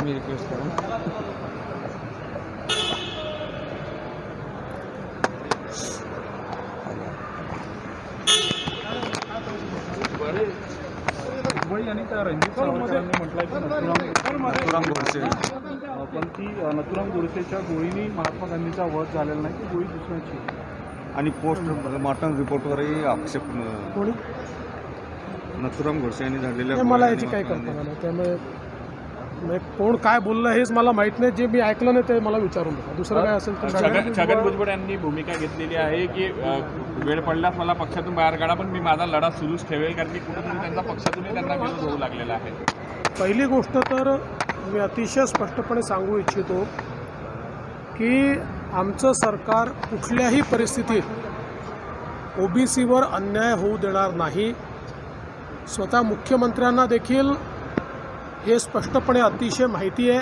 तुम्ही रिक्वेस्ट करून आणि त्या रणजित सावरकरांनी म्हटलंय की नथुराम नथुराम गोडसे. पण ती नथुराम गोडसेच्या गोळीने महात्मा गांधीचा वध झालेला नाही ती गोळी दुसऱ्याची. आणि पोस्ट मॉर्टन रिपोर्टवरही आक्षेप नथुराम गोडसे यांनी झालेल्या मला याची कल्पना नाही त्यामुळे म्हणजे कोण काय बोललं हेच मला माहीत नाही. जे मी ऐकलं नाही ते मला विचारून बघा. दुसरं काय असेल तर. छगन छगन भुजबळ यांनी भूमिका घेतलेली आहे की अ, वेळ पडल्यास मला पक्षातून बाहेर काढा पण मी माझा लढा सुरूच ठेवेल कारण की कुठेतरी त्यांचा पक्षातूनही त्यांना विरोध होऊ लागलेला आहे. पहिली गोष्ट तर मी अतिशय स्पष्टपणे सांगू इच्छितो की आमचं सरकार कुठल्याही परिस्थितीत ओबीसीवर अन्याय होऊ देणार नाही. स्वतः मुख्यमंत्र्यांना देखील हे स्पष्टपणे अतिशय माहिती आहे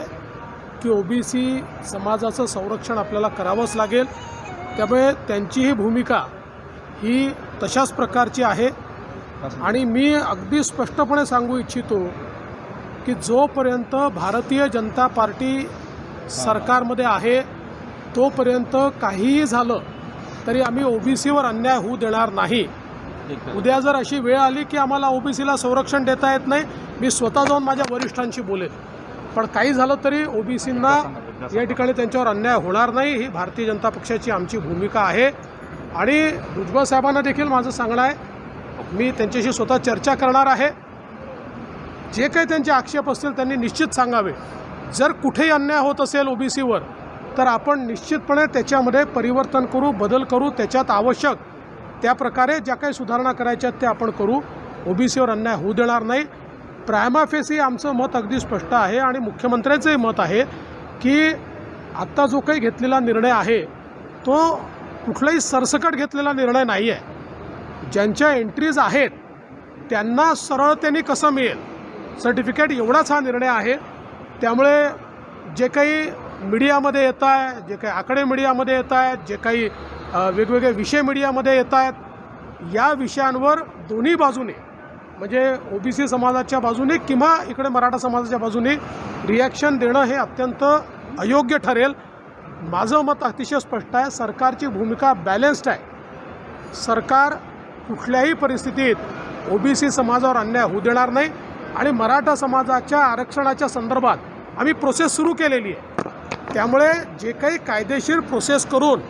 की ओ बी सी समाजाचं संरक्षण आपल्याला करावंच लागेल. त्यामुळे त्यांची ही भूमिका ही तशाच प्रकारची आहे. आणि मी अगदी स्पष्टपणे सांगू इच्छितो की जोपर्यंत भारतीय जनता पार्टी सरकारमध्ये आहे तोपर्यंत काहीही झालं तरी आम्ही ओबीसीवर अन्याय होऊ देणार नाही. उद्या जर अशी वेळ आली की आम्हाला ओबीसीला संरक्षण देता येत नाही मी स्वतः जाऊन माझ्या वरिष्ठांशी बोलेन. पण काही झालं तरी ओबीसींना या ठिकाणी त्यांच्यावर अन्याय होणार नाही ही भारतीय जनता पक्षाची आमची भूमिका आहे. आणि भुजबळ साहेबांना देखील माझं सांगणं आहे मी त्यांच्याशी स्वतः चर्चा करणार आहे. जे काही त्यांचे आक्षेप असतील त्यांनी निश्चित सांगावे. जर कुठेही अन्याय होत असेल ओबीसीवर तर आपण निश्चितपणे त्याच्यामध्ये परिवर्तन करू बदल करू त्याच्यात आवश्यक त्या प्रकारे ज्या काही सुधारणा करायच्या आहेत त्या आपण करू. ओबीसीवर अन्याय होऊ देणार नाही. प्रायमाफेसी आमचं मत अगदी स्पष्ट आहे आणि मुख्यमंत्र्यांचंही मत आहे की आत्ता जो काही घेतलेला निर्णय आहे तो कुठलाही सरसकट घेतलेला निर्णय नाही आहे ज्यांच्या एंट्रीज आहेत त्यांना सरळतेने कसं मिळेल? सर्टिफिकेट एवढाच हा निर्णय आहे. त्यामुळे जे काही मीडियामध्ये येत आहे जे काही आकडे मीडियामध्ये येत आहेत जे काही वेगवेगळे विषय मीडियामध्ये येत आहेत या विषयांवर दोन्ही बाजूने म्हणजे ओ बी सी समाजाच्या बाजूने किंवा इकडे मराठा समाजाच्या बाजूने रिॲक्शन देणं हे अत्यंत अयोग्य ठरेल. माझं मत अतिशय स्पष्ट आहे सरकारची भूमिका बॅलेन्स्ड आहे. सरकार कुठल्याही परिस्थितीत ओबीसी समाजावर अन्याय होऊ देणार नाही आणि मराठा समाजाच्या आरक्षणाच्या संदर्भात आम्ही प्रोसेस सुरू केलेली आहे. त्यामुळे जे काही कायदेशीर प्रोसेस करून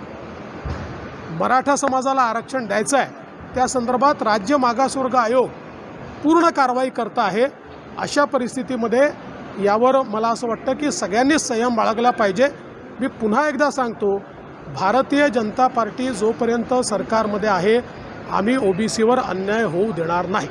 मराठा समाजाला आरक्षण द्यायचं आहे त्या संदर्भात राज्य मागासवर्ग आयोग पूर्ण कारवाई करत आहे. अशा परिस्थितीमध्ये यावर मला असं वाटतं की सगळ्यांनीच संयम बाळगला पाहिजे. मी पुन्हा एकदा सांगतो भारतीय जनता पार्टी जोपर्यंत सरकारमध्ये आहे आम्ही ओबीसीवर अन्याय होऊ देणार नाही.